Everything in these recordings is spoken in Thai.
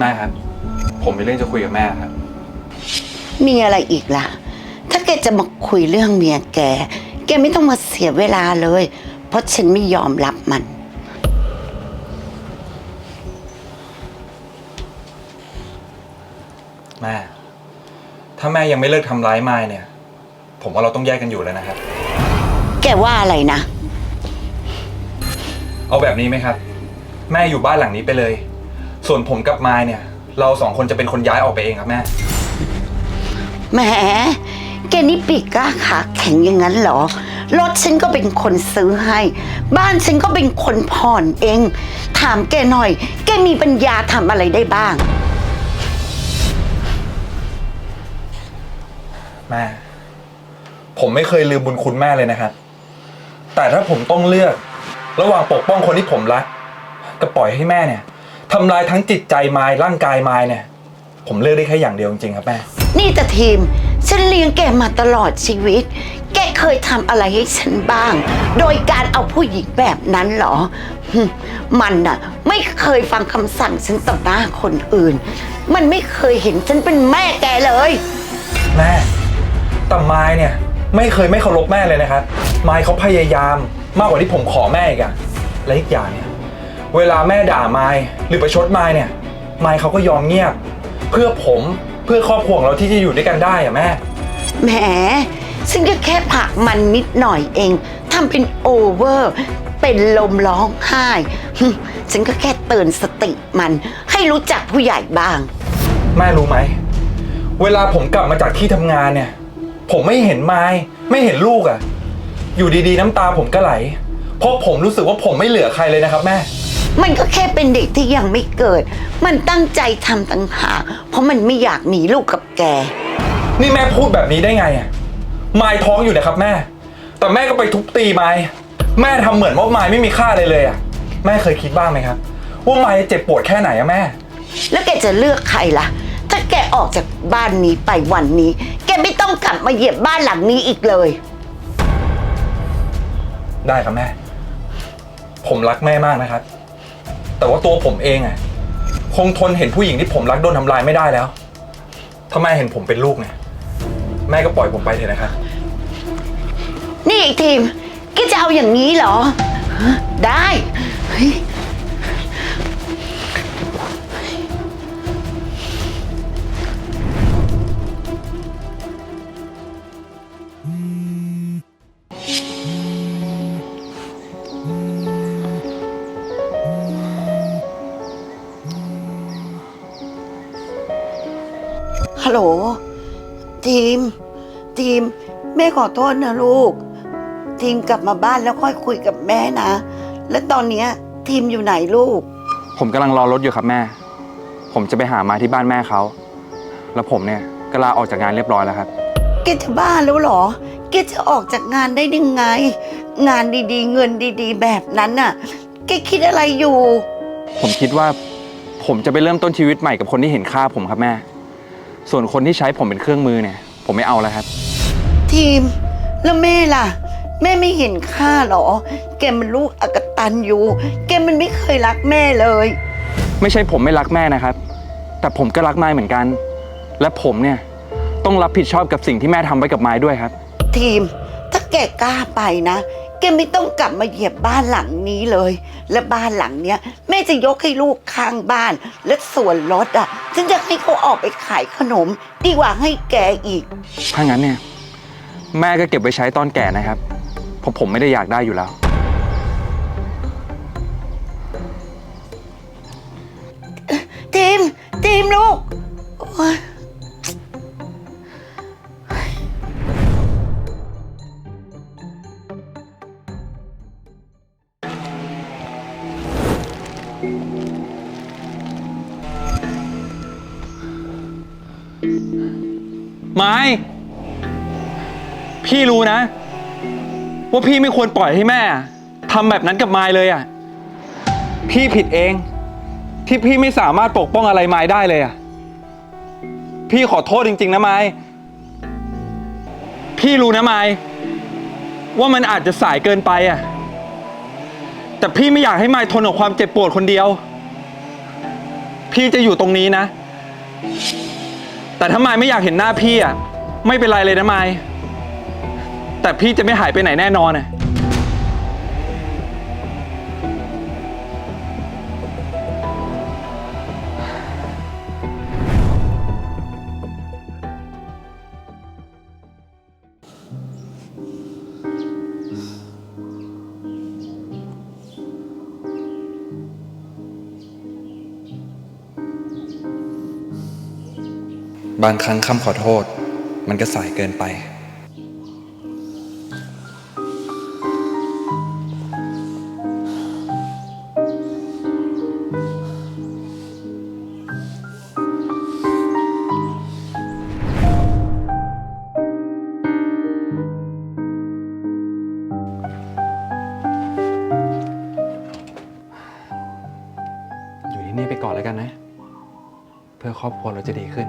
แม่ครับ ผมมีเรื่องจะคุยกับแม่ครับ มีอะไรอีกล่ะ ถ้าแกจะมาคุยเรื่องเมียแก แกไม่ต้องมาเสียเวลาเลย เพราะฉันไม่ยอมรับมัน แม่ ถ้าแม่ยังไม่เลิกทำร้ายมายเนี่ย ผมว่าเราต้องแยกกันอยู่แล้วนะครับ แกว่าอะไรนะ เอาแบบนี้ไหมครับ แม่อยู่บ้านหลังนี้ไปเลย ส่วนผมกับมายเนี่ย เราสองคนจะเป็นคนย้ายออกไปเองครับแม่ แหมแกนี่ปีกกล้าขาแข็งอย่างนั้นเหรอ รถฉันก็เป็นคนซื้อให้ บ้านฉันก็เป็นคนผ่อนเอง ถามแกหน่อย แกมีปัญญาทำอะไรได้บ้าง แม่ ผมไม่เคยลืมบุญคุณแม่เลยนะครับ แต่ถ้าผมต้องเลือก ระหว่างปกป้องคนที่ผมรัก กับปล่อยให้แม่เนี่ย ทำลายทั้งจิตใจมายร่างกายมายเนี่ย ผมเลือกได้แค่อย่างเดียวจริงๆครับแม่ นี่แต่ทีม ฉันเลี้ยงแกมาตลอดชีวิต แกเคยทำอะไรให้ฉันบ้าง โดยการเอาผู้หญิงแบบนั้นเหรอหึมันน่ะ ไม่เคยฟังคำสั่งฉันต่อหน้าคนอื่น มันไม่เคยเห็นฉันเป็นแม่แกเลย แม่แต่มายเนี่ย ไม่เคยไม่เคารพแม่เลยนะครับมายเขาพยายามมากกว่าที่ผมขอแม่อีกอะและอีกอย่างเนี่ย เวลาแม่ด่ามายหรือประชดมายเนี่ยมายเขาก็ยอมเงียบ เพื่อผมเพื่อครอบครัวของเราที่จะอยู่ด้วยกันได้อะแม่ แหมฉันก็แค่ผลักมันนิดหน่อยเองทำเป็นโอเวอร์ เป็นลมร้องไห้หึฉันก็แค่เตือนสติมัน ให้รู้จักผู้ใหญ่บ้าง แม่รู้ไหม เวลาผมกลับมาจากที่ทำงานเนี่ย ผมไม่เห็นไม้ไม่เห็นลูกอะ่ะ อยู่ดีๆ น้ำตาผมก็ไหล เพราะผมรู้สึกว่าผมไม่เหลือใครเลยนะครับแม่ มันก็แค่เป็นเด็กที่ยังไม่เกิด มันตั้งใจทำต่างหากเพราะมันไม่อยากมีลูกกับแก นี่แม่พูดแบบนี้ได้ไงอะ่ะไม้ท้องอยู่นะครับแม่ แต่แม่ก็ไปทุบตีไม้แม่ทำเหมือนว่าไม้ไม่มีค่าเลยเลยอะ่ะแม่เคยคิดบ้างไหมครับว่าไม้เจ็บปวดแค่ไหนอะแม่ แล้วแกจะเลือกใครล่ะ ถ้าแกออกจากบ้านนี้ไปวันนี้ แกไม่ต้องกลับมาเหยียบบ้านหลังนี้อีกเลย ได้ครับแม่ ผมรักแม่มากนะครับ แต่ว่าตัวผมเองอะคงทนเห็นผู้หญิงที่ผมรักโดนทำลายไม่ได้แล้วถ้าแม่เห็นผมเป็นลูกเนี่ยแม่ก็ปล่อยผมไปเถอะนะครับนี่ไอ้ทีมแกจะเอาอย่างนี้เหรอ ได้เฮ้ย ฮัลโหล ทีม ทีม แม่ขอโทษนะลูก ทีมกลับมาบ้านแล้วค่อยคุยกับแม่นะ แล้วตอนเนี้ยทีมอยู่ไหนลูก ผมกำลังรอรถอยู่ครับแม่ ผมจะไปหามาที่บ้านแม่เขา แล้วผมเนี่ยก็ลาออกจากงานเรียบร้อยแล้วครับ แกจะบ้าแล้วเหรอ แกจะออกจากงานได้ยังไง งานดีๆ เงินดีๆ แบบนั้นน่ะ แกคิดอะไรอยู่ ผมคิดว่า ผมจะไปเริ่มต้นชีวิตใหม่กับคนที่เห็นค่าผมครับแม่ ส่วนคนที่ใช้ผมเป็นเครื่องมือเนี่ย ผมไม่เอาแล้วครับ ทีม แล้วแม่ล่ะ แม่ไม่เห็นค่าเหรอ แกมันลูกอกตันอยู่ แกมันไม่เคยรักแม่เลย ไม่ใช่ผมไม่รักแม่นะครับ แต่ผมก็รักไม้เหมือนกัน และผมเนี่ยต้องรับผิดชอบกับสิ่งที่แม่ทำไว้กับไม้ด้วยครับ ทีม ถ้าแกกล้าไปนะ แกไม่ต้องกลับมาเหยียบบ้านหลังนี้เลย และบ้านหลังเนี้ยแม่จะยกให้ลูกข้างบ้าน และส่วนรถอะ ฉันจะให้เขาออกไปขายขนม ดีกว่าให้แกอีก ถ้างั้นเนี่ย แม่ก็เก็บไว้ใช้ตอนแก่นะครับเพราะผมไม่ได้อยากได้อยู่แล้ว ทีมทีมลูก ว่าพี่ไม่ควรปล่อยให้แม่ทำแบบนั้นกับไม้เลยอะ พี่ผิดเอง ที่พี่ไม่สามารถปกป้องอะไรไม้ได้เลยอะ พี่ขอโทษจริง ๆ นะไม้พี่รู้นะไม้ว่ามันอาจจะสายเกินไปอะ แต่พี่ไม่อยากให้ไม้ทนกับความเจ็บปวดคนเดียวพพี่จะอยู่ตรงนี้นะ แต่ถ้ามายไม่อยากเห็นหน้าพี่อะ ไม่เป็นไรเลยนะมาย แต่พี่จะไม่หายไปไหนแน่นอนอะบางครั้งคำขอโทษ มันก็สายเกินไป นี้ไปก่อนแล้วกันนะ เพื่อครอบครัวเราจะดีขึ้น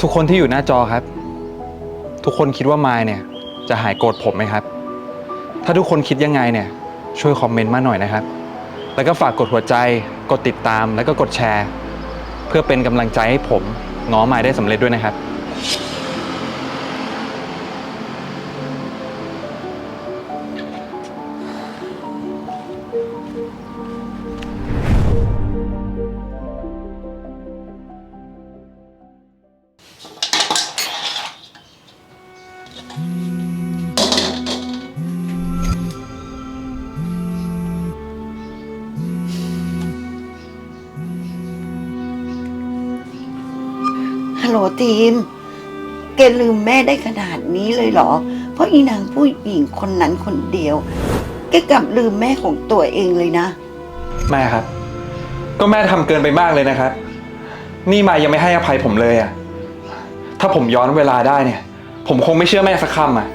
ทุกคนที่อยู่หน้าจอครับ ทุกคนคิดว่ามายเนี่ย จะหายโกรธผมไหมครับ ถ้าทุกคนคิดยังไงเนี่ย ช่วยคอมเมนต์มาหน่อยนะครับ แล้วก็ฝากกดหัวใจ กดติดตามแล้วก็กดแชร์ เพื่อเป็นกำลังใจให้ผมง้อมายได้สำเร็จด้วยนะครับ ฮัลโหลทีม แกลืมแม่ได้ขนาดนี้เลยเหรอ เพราะอีนางผู้หญิงคนนั้นคนเดียว แกกลับลืมแม่ของตัวเองเลยนะ แม่ครับ ก็แม่ทำเกินไปมากเลยนะครับ นี่มายยังไม่ให้อภัยผมเลยอะถ้าผมย้อนเวลาได้เนี่ย ผมคงไม่เชื่อแม่สักคำอะ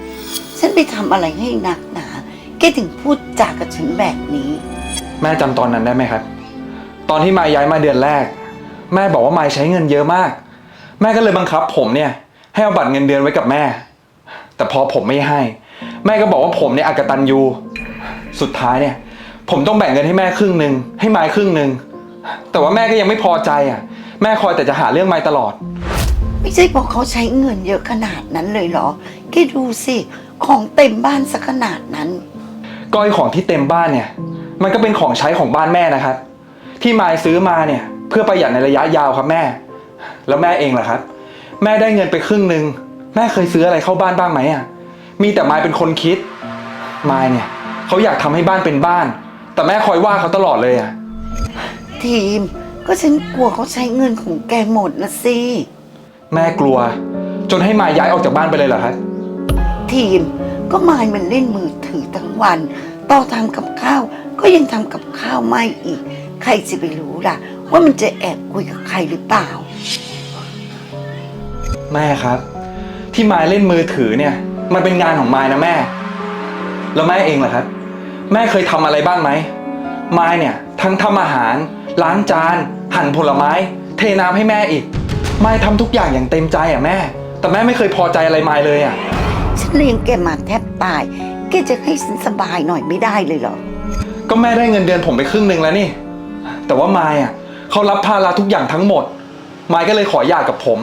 ฉันไปทำอะไรให้หนักหนา แกถึงพูดจากับฉันแบบนี้ แม่จำตอนนั้นได้ไหมครับ ตอนที่มายย้ายมาเดือนแรก แม่บอกว่ามายใช้เงินเยอะมาก แม่ก็เลยบังคับ ผมเนี่ย ให้เอาบัตรเงินเดือนไว้กับแม่ แต่พอผมไม่ให้ แม่ก็บอกว่าผมเนี่ยอกตันยูสุดท้ายเนี่ย ผมต้องแบ่งเงินให้แม่ครึ่งหนึ่งให้มายครึ่งหนึ่งแต่ว่าแม่ก็ยังไม่พอใจอะ แม่คอยแต่จะหาเรื่องมายตลอด ไม่ใช่เพราะเขาใช้เงินเยอะขนาดนั้นเลยเหรอแกดูสิของเต็มบ้านสักขนาดนั้น ก้อยของที่เต็มบ้านเนี่ย มันก็เป็นของใช้ของบ้านแม่นะครับ ที่มายซื้อมาเนี่ย เพื่อประหยัดในระยะยาวครับแม่ แล้วแม่เองล่ะครับ แม่ได้เงินไปครึ่งหนึ่งแม่เคยซื้ออะไรเข้าบ้านบ้างไหมอะมีแต่มายเป็นคนคิดมายเนี่ยเขาอยากทำให้บ้านเป็นบ้าน แต่แม่คอยว่าเขาตลอดเลยอะทีม ก็ฉันกลัวเขาใช้เงินของแกหมดนะสิ แม่กลัว จนให้มายย้ายออกจากบ้านไปเลยเหรอครับ ทีมก็มายมันเล่นมือถือทั้งวันต่อทำกับข้าว ก็ยังทำกับข้าวไม่อีก ใครจะไปรู้ล่ะ ว่ามันจะแอบคุยกับใครหรือเปล่า แม่ครับ ที่มายเล่นมือถือเนี่ย มันเป็นงานของมายนะแม่ แล้วแม่เองล่ะครับ แม่เคยทำอะไรบ้างไหมมายเนี่ย ทั้งทำอาหาร ล้างจาน หั่นผลไม้ เทน้ำให้แม่อีกมายทำทุกอย่างอย่างเต็มใจอะแม่ แต่แม่ไม่เคยพอใจอะไรมายเลยอะ ฉันเลี้ยงแกมาแทบตาย แกจะให้ฉันสบายหน่อยไม่ได้เลยเหรอ ก็แม่ได้เงินเดือนผมไปครึ่งหนึ่งแล้วนี่ แต่ว่ามายอะเขารับภาระทุกอย่างทั้งหมด มายก็เลยขอหย่ากับผม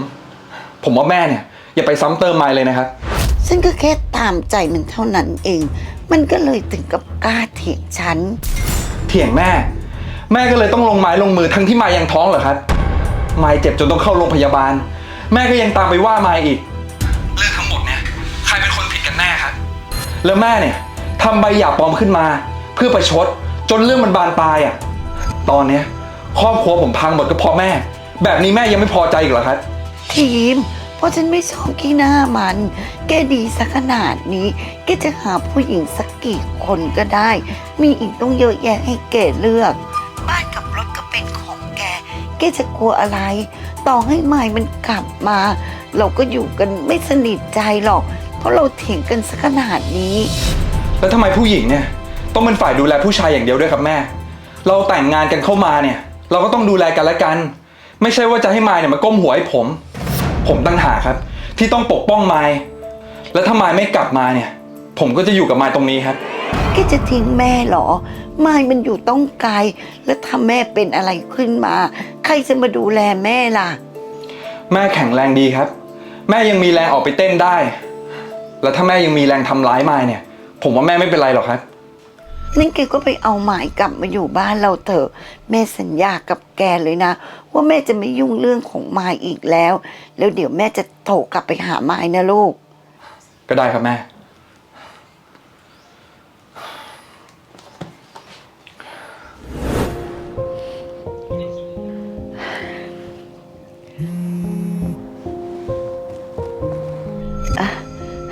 ผมว่าแม่เนี่ยอย่าไปซ้ำเติมมายเลยนะครับ ฉันก็แค่ตามใจมันเท่านั้นเอง มันก็เลยถึงกับกล้าเถียงฉัน เถียงแม่ แม่ก็เลยต้องลงไม้ลงมือทั้งที่มายยังท้องเหรอครับมายเจ็บจนต้องเข้าโรงพยาบาล แม่ก็ยังตามไปว่ามายอีก เรื่องทั้งหมดเนี่ยใครเป็นคนผิดกันแน่ครับ แล้วแม่เนี่ยทำใบหย่าปลอมขึ้นมา เพื่อประชดจนเรื่องมันบานปลายอะ ตอนเนี้ยครอบครัวผมพังหมดก็เพราะแม่ แบบนี้แม่ยังไม่พอใจอีกเหรอครับ ทีม เพราะฉันไม่ชอบขี้หน้ามัน แกดีสักขนาดนี้ แกจะหาผู้หญิงสักกี่คนก็ได้ มีอีกต้องเยอะแยะให้แกเลือก บ้านกับรถก็เป็นของแก แกจะกลัวอะไร ต่อให้ไม้มันกลับมา เราก็อยู่กันไม่สนิทใจหรอก เพราะเราเถียงกันสักขนาดนี้ แล้วทำไมผู้หญิงเนี่ย ต้องเป็นฝ่ายดูแลผู้ชายอย่างเดียวด้วยครับแม่ เราแต่งงานกันเข้ามาเนี่ย เราก็ต้องดูแลกันและกัน ไม่ใช่ว่าจะให้มายเนี่ยมาก้มหัวให้ผม ผมตั้งหากครับ ที่ต้องปกป้องมายแล้วถ้ามายไม่กลับมาเนี่ย ผมก็จะอยู่กับมายตรงนี้ครับ แกจะทิ้งแม่เหรอไม้มันอยู่ต้องไกล แล้วถ้าแม่เป็นอะไรขึ้นมา ใครจะมาดูแลแม่ล่ะ แม่แข็งแรงดีครับ แม่ยังมีแรงออกไปเต้นได้ แล้วถ้าแม่ยังมีแรงทำร้ายมายเนี่ย ผมว่าแม่ไม่เป็นไรหรอกครับ นั่นแกก็ไปเอาหมายกลับมาอยู่บ้านเราเถอะ แม่สัญญากับแกเลยนะ ว่าแม่จะไม่ยุ่งเรื่องของมายอีกแล้ว แล้วเดี๋ยวแม่จะโทรกลับไปหามายนะลูก ก็ได้ครับแม่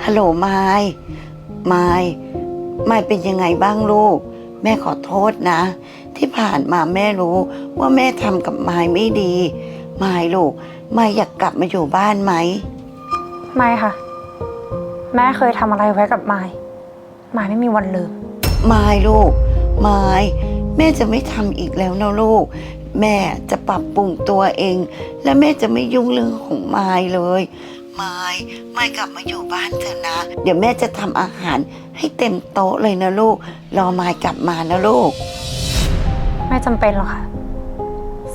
ฮัลโหลไมายมาย มายเป็นยังไงบ้างลูก แม่ขอโทษนะ ที่ผ่านมาแม่รู้ว่าแม่ทำกับมายไม่ดีมายลูกมายอยากกลับมาอยู่บ้านไหม ไม่ค่ะ แม่เคยทำอะไรไว้กับไม้ไม้ไม่มีวันลืมมายลูกมายแม่จะไม่ทำอีกแล้วนะลูก แม่จะปรับปรุงตัวเอง และแม่จะไม่ยุ่งเรื่องของมายเลย ไม่ไม่กลับมาอยู่บ้านเถอะนะ เดี๋ยวแม่จะทำอาหารให้เต็มโต๊ะเลยนะลูก รอมายกลับมานะลูก ไม่จำเป็นหรอกค่ะ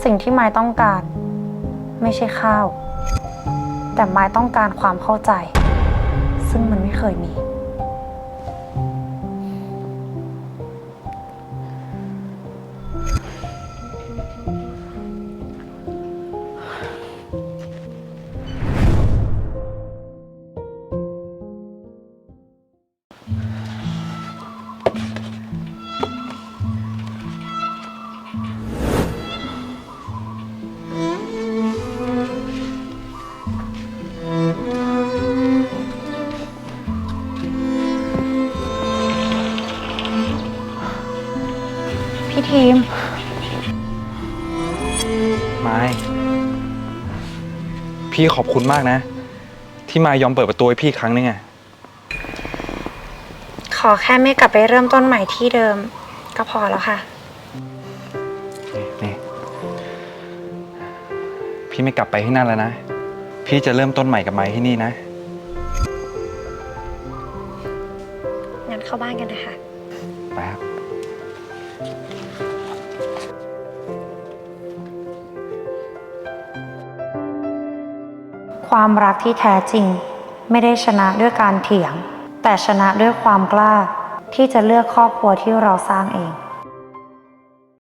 สิ่งที่ไม้ต้องการ ไม่ใช่ข้าว แต่ไม้ต้องการความเข้าใจ ซึ่งมันไม่เคยมี พี่ทีมไม้พี่ขอบคุณมากนะ ที่มายอมเปิดประตูให้พี่ครั้งนึงอะขอแค่ไม่กลับไปเริ่มต้นใหม่ที่เดิม ก็พอแล้วค่ะ นี่พี่ไม่กลับไปที่นั่นแล้วนะ พี่จะเริ่มต้นใหม่กับไม้ที่นี่นะ งั้นเข้าบ้านกันนะคะ ไปครับ ความรักที่แท้จริง ไม่ได้ชนะด้วยการเถียง แต่ชนะด้วยความกล้าที่จะเลือกครอบครัวที่เราสร้างเอง